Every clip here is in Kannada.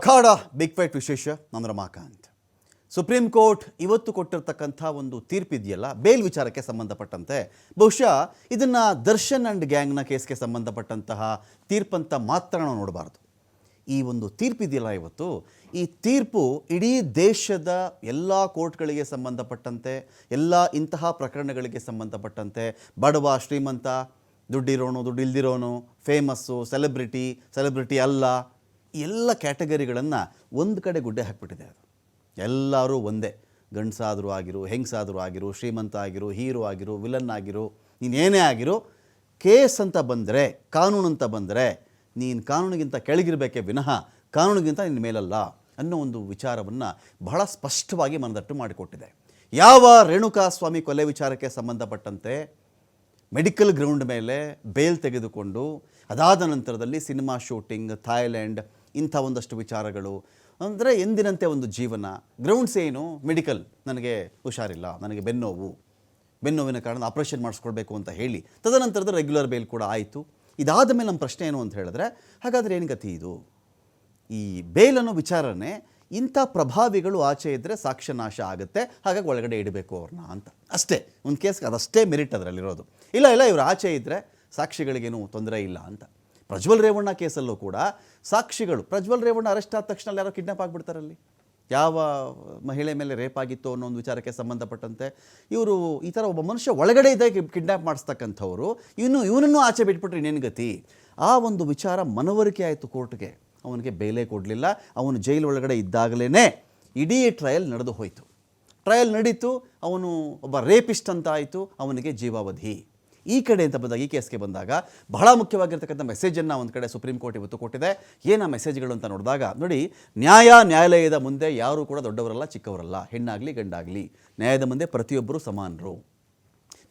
ಅಖಾಡ ಬಿಗ್ ಫೈಟ್ ವಿಶೇಷ ನಾನು ರಮಾಕಾಂತ್ ಸುಪ್ರೀಂ ಕೋರ್ಟ್ ಇವತ್ತು ಕೊಟ್ಟಿರ್ತಕ್ಕಂಥ ಒಂದು ತೀರ್ಪಿದೆಯಲ್ಲ ಬೇಲ್ ವಿಚಾರಕ್ಕೆ ಸಂಬಂಧಪಟ್ಟಂತೆ. ಬಹುಶಃ ಇದನ್ನು ದರ್ಶನ್ ಆ್ಯಂಡ್ ಗ್ಯಾಂಗ್ನ ಕೇಸ್ಗೆ ಸಂಬಂಧಪಟ್ಟಂತಹ ತೀರ್ಪಂತ ಮಾತ್ರ ನಾವು ನೋಡಬಾರ್ದು. ಈ ಒಂದು ತೀರ್ಪಿದೆಯಲ್ಲ ಇವತ್ತು, ಈ ತೀರ್ಪು ಇಡೀ ದೇಶದ ಎಲ್ಲ ಕೋರ್ಟ್ಗಳಿಗೆ ಸಂಬಂಧಪಟ್ಟಂತೆ, ಎಲ್ಲ ಇಂತಹ ಪ್ರಕರಣಗಳಿಗೆ ಸಂಬಂಧಪಟ್ಟಂತೆ, ಬಡವ, ಶ್ರೀಮಂತ, ದುಡ್ಡಿರೋನು ದುಡ್ಡು ಇಲ್ದಿರೋನು ಫೇಮಸ್ಸು ಸೆಲೆಬ್ರಿಟಿ ಸೆಲೆಬ್ರಿಟಿ ಅಲ್ಲ ಎಲ್ಲ ಕ್ಯಾಟಗರಿಗಳನ್ನು ಒಂದು ಕಡೆ ಗುಡ್ಡೆ ಹಾಕಿಬಿಟ್ಟಿದೆ ಅದು. ಎಲ್ಲರೂ ಒಂದೇ. ಗಂಡಸಾದರೂ ಆಗಿರು, ಹೆಂಗಸಾದರೂ ಆಗಿರು, ಶ್ರೀಮಂತ ಆಗಿರು, ಹೀರೋ ಆಗಿರು, ವಿಲನ್ ಆಗಿರು ನೀನೇನೇ ಆಗಿರು, ಕೇಸ್ ಅಂತ ಬಂದರೆ, ಕಾನೂನು ಅಂತ ಬಂದರೆ, ನೀನು ಕಾನೂನಿಗಿಂತ ಕೆಳಗಿರಬೇಕೇ ವಿನಃ ಕಾನೂನಿಗಿಂತ ನಿನ್ನ ಮೇಲಲ್ಲ ಅನ್ನೋ ಒಂದು ವಿಚಾರವನ್ನು ಬಹಳ ಸ್ಪಷ್ಟವಾಗಿ ಮನದಟ್ಟು ಮಾಡಿಕೊಟ್ಟಿದೆ. ಯಾವ ರೇಣುಕಾ ಸ್ವಾಮಿ ಕೊಲೆ ವಿಚಾರಕ್ಕೆ ಸಂಬಂಧಪಟ್ಟಂತೆ ಮೆಡಿಕಲ್ ಗ್ರೌಂಡ್ ಮೇಲೆ ಬೇಲ್ ತೆಗೆದುಕೊಂಡು ಅದಾದ ನಂತರದಲ್ಲಿ ಸಿನಿಮಾ ಶೂಟಿಂಗ್ ಥಾಯ್ಲ್ಯಾಂಡ್ ಇಂಥ ಒಂದಷ್ಟು ವಿಚಾರಗಳು. ಅಂದರೆ ಎಂದಿನಂತೆ ಒಂದು ಜೀವನ. ಗ್ರೌಂಡ್ಸ್ ಏನು? ಮೆಡಿಕಲ್ ನನಗೆ ಹುಷಾರಿಲ್ಲ. ನನಗೆ ಬೆನ್ನೋವು. ಬೆನ್ನೋವಿನ ಕಾರಣ ಆಪರೇಷನ್ ಮಾಡಿಸ್ಕೊಳ್ಬೇಕು ಅಂತ ಹೇಳಿ. ತದನಂತರದ ರೆಗ್ಯುಲರ್ ಬೇಲ್ ಕೂಡ ಆಯಿತು. ಇದಾದ ಮೇಲೆ ನಮ್ಮ ಪ್ರಶ್ನೆ ಏನು ಅಂತ ಹೇಳಿದ್ರೆ, ಹಾಗಾದರೆ ಏನು ಗತಿ ಇದು? ಈ ಬೇಲ್ ಅನ್ನೋ ವಿಚಾರನೆ ಇಂಥ ಪ್ರಭಾವಿಗಳು ಆಚೆ ಇದ್ದರೆ ಸಾಕ್ಷ್ಯನಾಶ ಆಗುತ್ತೆ. ಹಾಗಾಗಿ ಒಳಗಡೆ ಇಡಬೇಕು ಅವ್ರನ್ನ ಅಂತ. ಅಷ್ಟೇ. ಒಂದು ಕೇಸ್ಗೆ ಅದಷ್ಟೇ ಮೆರಿಟ್ ಅದರಲ್ಲಿರೋದು. ಇಲ್ಲ ಇಲ್ಲ, ಇವರು ಆಚೆ ಇದ್ದರೆ ಸಾಕ್ಷಿಗಳಿಗೇನು ತೊಂದರೆ ಇಲ್ಲ ಅಂತ. ಪ್ರಜ್ವಲ್ ರೇವಣ್ಣ ಕೇಸಲ್ಲೂ ಕೂಡ ಸಾಕ್ಷಿಗಳು, ಪ್ರಜ್ವಲ್ ರೇವಣ್ಣ ಅರೆಸ್ಟ್ ಆದ ತಕ್ಷಣ ಯಾರೋ ಕಿಡ್ನಾಪ್ ಆಗಿಬಿಡ್ತಾರಲ್ಲಿ ಯಾವ ಮಹಿಳೆ ಮೇಲೆ ರೇಪ್ ಆಗಿತ್ತು ಅನ್ನೋ ಒಂದು ವಿಚಾರಕ್ಕೆ ಸಂಬಂಧಪಟ್ಟಂತೆ ಇವರು ಈ ಥರ ಒಬ್ಬ ಮನುಷ್ಯ ಒಳಗಡೆ ಇದ್ದ ಕಿಡ್ನಾಪ್ ಮಾಡಿಸ್ತಕ್ಕಂಥವ್ರು ಇವನು ಇವನನ್ನು ಆಚೆ ಬಿಟ್ಬಿಟ್ರೆ ಇನ್ನೇನು ಗತಿ? ಆ ಒಂದು ವಿಚಾರ ಮನವರಿಕೆ ಆಯಿತು ಕೋರ್ಟ್ಗೆ. ಅವನಿಗೆ ಬೇಲೆ ಕೊಡಲಿಲ್ಲ, ಅವನು ಜೈಲು ಒಳಗಡೆ ಇದ್ದಾಗಲೇ ಇಡೀ ಟ್ರಯಲ್ ನಡೆದು ಹೋಯಿತು. ಟ್ರಯಲ್ ನಡೀತು, ಅವನು ಒಬ್ಬ ರೇಪಿಸ್ಟ್ ಅಂತ ಆಯಿತು, ಅವನಿಗೆ ಜೀವಾವಧಿ. ಈ ಕಡೆ ಅಂತ ಬಂದಾಗ, ಈ ಕೇಸ್ಗೆ ಬಂದಾಗ ಬಹಳ ಮುಖ್ಯವಾಗಿರ್ತಕ್ಕಂಥ ಮೆಸೇಜನ್ನು ಒಂದು ಕಡೆ ಸುಪ್ರೀಂ ಕೋರ್ಟ್ ಇವತ್ತು ಕೊಟ್ಟಿದೆ. ಏನು ಮೆಸೇಜ್ಗಳು ಅಂತ ನೋಡಿದಾಗ, ನೋಡಿ, ನ್ಯಾಯ ನ್ಯಾಯಾಲಯದ ಮುಂದೆ ಯಾರೂ ಕೂಡ ದೊಡ್ಡವರಲ್ಲ, ಚಿಕ್ಕವರಲ್ಲ, ಹೆಣ್ಣಾಗಲಿ ಗಂಡಾಗಲಿ. ನ್ಯಾಯದ ಮುಂದೆ ಪ್ರತಿಯೊಬ್ಬರು ಸಮಾನರು.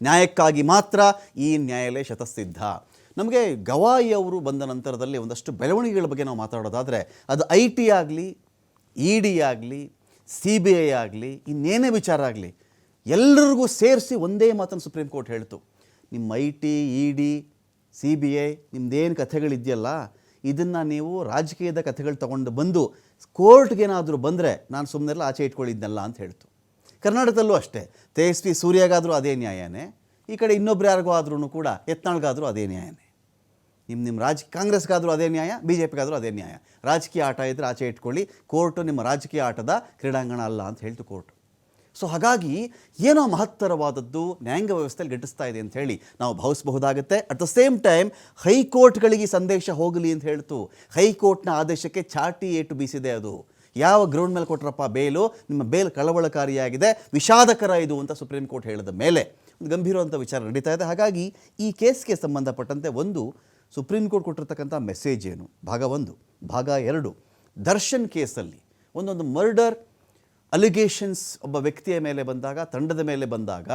ನ್ಯಾಯಕ್ಕಾಗಿ ಮಾತ್ರ ಈ ನ್ಯಾಯಾಲಯ ಶತಸಿದ್ಧ ನಮಗೆ ಗವಾಯಿ ಅವರು ಬಂದ ನಂತರದಲ್ಲಿ ಒಂದಷ್ಟು ಬೆಳವಣಿಗೆಗಳ ಬಗ್ಗೆ ನಾವು ಮಾತಾಡೋದಾದರೆ, ಅದು ಐ ಟಿ ಆಗಲಿ, ಇ ಡಿ ಆಗಲಿ, ಸಿ ಬಿ ಐ ಆಗಲಿ, ಇನ್ನೇನೇ ವಿಚಾರ ಆಗಲಿ ಎಲ್ಲರಿಗೂ ಸೇರಿಸಿ ಒಂದೇ ಮಾತನ್ನು ಸುಪ್ರೀಂ ಕೋರ್ಟ್ ಹೇಳ್ತು. ನಿಮ್ಮ I T, E D, C B I ನಿಮ್ಮದೇನು ಕಥೆಗಳಿದೆಯಲ್ಲ, ಇದನ್ನು ನೀವು ರಾಜಕೀಯದ ಕಥೆಗಳು ತಗೊಂಡು ಬಂದು ಕೋರ್ಟ್ಗೇನಾದರೂ ಬಂದರೆ ನಾನು ಸುಮ್ಮನೆಲ್ಲ ಆಚೆ ಇಟ್ಕೊಳ್ಳಿದ್ನಲ್ಲ ಅಂತ ಹೇಳ್ತು. ಕರ್ನಾಟಕದಲ್ಲೂ ಅಷ್ಟೇ. ತೇಜಸ್ವಿ ಸೂರ್ಯಗಾದರೂ ಅದೇ ನ್ಯಾಯನೇ. ಈ ಕಡೆ ಇನ್ನೊಬ್ರು ಯಾರಿಗೂ ಆದ್ರೂ ಕೂಡ ಯತ್ನಾಳ್ಗಾದರೂ ಅದೇ ನ್ಯಾಯನೇ. ನಿಮ್ಮ ನಿಮ್ಮ ರಾಜ, ಕಾಂಗ್ರೆಸ್ಗಾದರೂ ಅದೇ ನ್ಯಾಯ, ಬಿ ಜೆ ಪಿಗಾದರೂ ಅದೇ ನ್ಯಾಯ. ರಾಜಕೀಯ ಆಟ ಇದ್ದರೆ ಆಚೆ ಇಟ್ಕೊಳ್ಳಿ. ಕೋರ್ಟು ನಿಮ್ಮ ರಾಜಕೀಯ ಆಟದ ಕ್ರೀಡಾಂಗಣ ಅಲ್ಲ ಅಂತ ಹೇಳ್ತು ಕೋರ್ಟ್. ಸೊ ಹಾಗಾಗಿ ಏನೋ ಮಹತ್ತರವಾದದ್ದು ನ್ಯಾಯಾಂಗ ವ್ಯವಸ್ಥೆಯಲ್ಲಿ ಗಿಟ್ಟಿಸ್ತಾ ಇದೆ ಅಂತ ಹೇಳಿ ನಾವು ಭಾವಿಸಬಹುದಾಗುತ್ತೆ. ಅಟ್ ದ ಸೇಮ್ ಟೈಮ್ ಹೈಕೋರ್ಟ್ಗಳಿಗೆ ಸಂದೇಶ ಹೋಗಲಿ ಅಂತ ಹೇಳ್ತು. ಹೈಕೋರ್ಟ್ನ ಆದೇಶಕ್ಕೆ ಚಾಟಿ ಏಟು ಬೀಸಿದೆ ಅದು. ಯಾವ ಗ್ರೌಂಡ್ ಮೇಲೆ ಕೊಟ್ರಪ್ಪ ಬೇಲು ನಿಮ್ಮ ಬೇಲ್ ಕಳವಳಕಾರಿಯಾಗಿದೆ. ವಿಷಾದಕರ ಇದು ಅಂತ ಸುಪ್ರೀಂ ಕೋರ್ಟ್ ಹೇಳಿದ ಮೇಲೆ ಒಂದು ಗಂಭೀರವಂಥ ವಿಚಾರ ನಡೀತಾ ಇದೆ. ಹಾಗಾಗಿ ಈ ಕೇಸ್ಗೆ ಸಂಬಂಧಪಟ್ಟಂತೆ ಒಂದು ಸುಪ್ರೀಂ ಕೋರ್ಟ್ ಕೊಟ್ಟಿರ್ತಕ್ಕಂಥ ಮೆಸೇಜ್ ಏನು? ಭಾಗ ಒಂದು, ಭಾಗ ಎರಡು. ದರ್ಶನ್ ಕೇಸಲ್ಲಿ ಒಂದೊಂದು ಮರ್ಡರ್ ಅಲಿಗೇಷನ್ಸ್ ಒಬ್ಬ ವ್ಯಕ್ತಿಯ ಮೇಲೆ ಬಂದಾಗ, ತಂಡದ ಮೇಲೆ ಬಂದಾಗ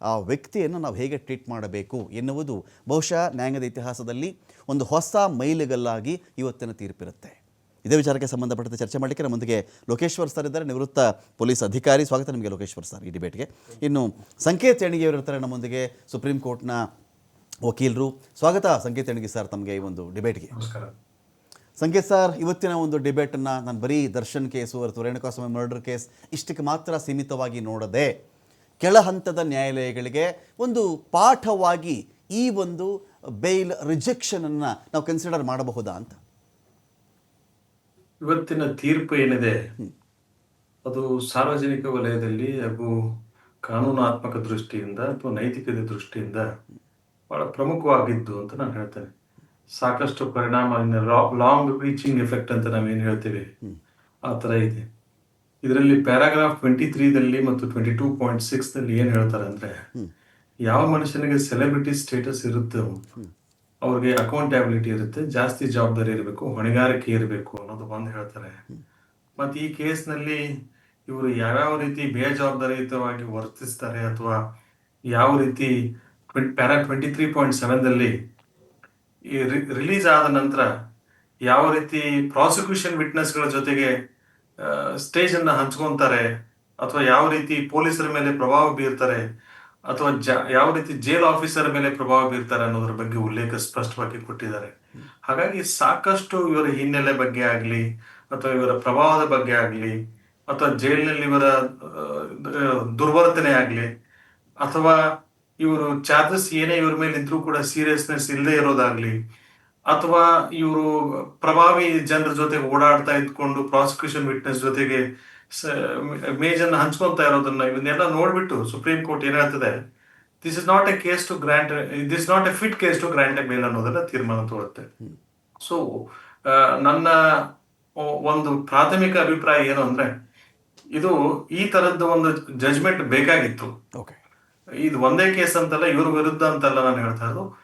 ಆ ವ್ಯಕ್ತಿಯನ್ನು ನಾವು ಹೇಗೆ ಟ್ರೀಟ್ ಮಾಡಬೇಕು ಎನ್ನುವುದು ಬಹುಶಃ ನ್ಯಾಯಾಂಗದ ಇತಿಹಾಸದಲ್ಲಿ ಒಂದು ಹೊಸ ಮೈಲಿಗಲ್ಲಾಗಿ ಇವತ್ತಿನ ತೀರ್ಪಿರುತ್ತೆ. ಇದೇ ವಿಚಾರಕ್ಕೆ ಸಂಬಂಧಪಟ್ಟಂತೆ ಚರ್ಚೆ ಮಾಡಲಿಕ್ಕೆ ನಮ್ಮೊಂದಿಗೆ ಲೋಕೇಶ್ವರ್ ಸರ್ ಇದ್ದಾರೆ. ನಿವೃತ್ತ ಪೊಲೀಸ್ ಅಧಿಕಾರಿ. ಸ್ವಾಗತ ನಿಮಗೆ ಲೋಕೇಶ್ವರ್ ಸರ್ ಈ ಡಿಬೇಟ್ಗೆ ಇನ್ನು ಸಂಕೇತ್ ಎಣಿಗೆಯವರು ಇರ್ತಾರೆ ನಮ್ಮೊಂದಿಗೆ ಸುಪ್ರೀಂ ಕೋರ್ಟ್ನ ವಕೀಲರು. ಸ್ವಾಗತ ಸಂಕೇತ್ ಎಣಿಗೆ ಸರ್ ತಮಗೆ ಈ ಒಂದು ಡಿಬೇಟ್ಗೆ ನಮಸ್ಕಾರ. ಸಂಕೇತ್ ಸರ್ ಇವತ್ತಿನ ಒಂದು ಡಿಬೇಟನ್ನು ನಾನು ಬರೀ ದರ್ಶನ್ ಕೇಸು ಅಥವಾ ರೇಣುಕಾಸ್ವಾಮಿ ಮರ್ಡರ್ ಕೇಸ್ ಇಷ್ಟಕ್ಕೆ ಮಾತ್ರ ಸೀಮಿತವಾಗಿ ನೋಡದೆ ಕೆಳ ಹಂತದ ನ್ಯಾಯಾಲಯಗಳಿಗೆ ಒಂದು ಪಾಠವಾಗಿ ಈ ಒಂದು ಬೇಲ್ ರಿಜೆಕ್ಷನನ್ನು ನಾವು ಕನ್ಸಿಡರ್ ಮಾಡಬಹುದಾ ಅಂತ? ಇವತ್ತಿನ ತೀರ್ಪು ಏನಿದೆ? ಅದು ಸಾರ್ವಜನಿಕ ವಲಯದಲ್ಲಿ ಹಾಗೂ ಕಾನೂನಾತ್ಮಕ ದೃಷ್ಟಿಯಿಂದ ಅಥವಾ ನೈತಿಕತೆ ದೃಷ್ಟಿಯಿಂದ ಬಹಳ ಪ್ರಮುಖವಾಗಿದ್ದು ಅಂತ ನಾನು ಹೇಳ್ತೇನೆ. ಸಾಕಷ್ಟು ಪರಿಣಾಮ ಲಾಂಗ್ ರೀಚಿಂಗ್ ಎಫೆಕ್ಟ್ ಅಂತ ನಾವೇನು ಹೇಳ್ತೇವೆ? ಆ ಥರ ಇದೆ. ಇದರಲ್ಲಿ ಪ್ಯಾರಾಗ್ರಾಫ್ ಟ್ವೆಂಟಿ ತ್ರೀದಲ್ಲಿ ಮತ್ತು ಟ್ವೆಂಟಿ ಟೂ ಪಾಯಿಂಟ್ ಸಿಕ್ಸ್ ಏನು ಏನ್ ಹೇಳ್ತಾರೆ ಅಂದ್ರೆ ಯಾವ ಮನುಷ್ಯನಿಗೆ ಸೆಲೆಬ್ರಿಟಿ ಸ್ಟೇಟಸ್ ಇರುತ್ತೋ ಅವ್ರಿಗೆ ಅಕೌಂಟಬಿಲಿಟಿ ಇರುತ್ತೆ ಜಾಸ್ತಿ ಜವಾಬ್ದಾರಿ ಇರಬೇಕು ಹೊಣೆಗಾರಿಕೆ ಇರಬೇಕು ಅನ್ನೋದು ಒಂದು ಹೇಳ್ತಾರೆ. ಮತ್ತು ಈ ಕೇಸ್ನಲ್ಲಿ ಇವರು ಯಾವ್ಯಾವ ರೀತಿ ಬೇಜವಾಬ್ದಾರಿಯುತವಾಗಿ ವರ್ತಿಸ್ತಾರೆ ಅಥವಾ ಯಾವ ರೀತಿ ಪ್ಯಾರಾ ಟ್ವೆಂಟಿ ತ್ರೀ ಪಾಯಿಂಟ್ ಸೆವೆನ್ದಲ್ಲಿ ಈ ರಿಲೀಸ್ ಆದ ನಂತರ ಯಾವ ರೀತಿ ಪ್ರಾಸಿಕ್ಯೂಷನ್ ವಿಟ್ನೆಸ್ಗಳ ಜೊತೆಗೆ ಸ್ಟೇಜ್ ಅನ್ನ ಹಂಚ್ಕೊಂತಾರೆ, ಅಥವಾ ಯಾವ ರೀತಿ ಪೊಲೀಸರ ಮೇಲೆ ಪ್ರಭಾವ ಬೀರ್ತಾರೆ, ಅಥವಾ ಯಾವ ರೀತಿ ಜೇಲ್ ಆಫೀಸರ್ ಮೇಲೆ ಪ್ರಭಾವ ಬೀರ್ತಾರೆ ಅನ್ನೋದ್ರ ಬಗ್ಗೆ ಉಲ್ಲೇಖ ಸ್ಪಷ್ಟವಾಗಿ ಕೊಟ್ಟಿದ್ದಾರೆ. ಹಾಗಾಗಿ ಸಾಕಷ್ಟು ಇವರ ಹಿನ್ನೆಲೆ ಬಗ್ಗೆ ಆಗಲಿ, ಅಥವಾ ಇವರ ಪ್ರಭಾವದ ಬಗ್ಗೆ ಆಗಲಿ, ಅಥವಾ ಜೈಲಿನಲ್ಲಿ ಇವರ ದುರ್ವರ್ತನೆ ಆಗಲಿ, ಅಥವಾ ಇವರು ಚಾರ್ಜಸ್ ಏನೇ ಇವ್ರ ಮೇಲೆ ಇದ್ರೂ ಕೂಡ ಸೀರಿಯಸ್ನೆಸ್ ಇಲ್ಲದೆ ಇರೋದಾಗ್ಲಿ ಅಥವಾ ಇವರು ಪ್ರಭಾವಿ ಜನರ ಜೊತೆ ಓಡಾಡ್ತಾ ಇದ್ಕೊಂಡು ಪ್ರಾಸಿಕ್ಯೂಷನ್ ವಿಟ್ನೆಸ್ ಜೊತೆಗೆ ಮೇಜನ್ನ ಹಂಚ್ಕೊಂತಾ ಇರೋದನ್ನ ಇವನ್ನೆಲ್ಲ ನೋಡ್ಬಿಟ್ಟು ಸುಪ್ರೀಂ ಕೋರ್ಟ್ ಏನ್ ಹೇಳ್ತದೆ this is not a case to grant this not a fit case to grant a ಮೇಲ್ ಅನ್ನೋದನ್ನ ತೀರ್ಮಾನ ತಗೊಳುತ್ತೆ ಸೊ ನನ್ನ ಒಂದು ಪ್ರಾಥಮಿಕ ಅಭಿಪ್ರಾಯ ಏನು ಅಂದ್ರೆ ಇದು ಈ ತರದ್ದು ಒಂದು ಜಜ್ಮೆಂಟ್ ಬೇಕಾಗಿತ್ತು. ಓಕೆ ಇದು ಒಂದೇ ಕೇಸ್ ಅಂತಲ್ಲ ಇವ್ರ ವಿರುದ್ಧ ಅಂತಲ್ಲ ನಾನು ಹೇಳ್ತಾ ಇರೋದು.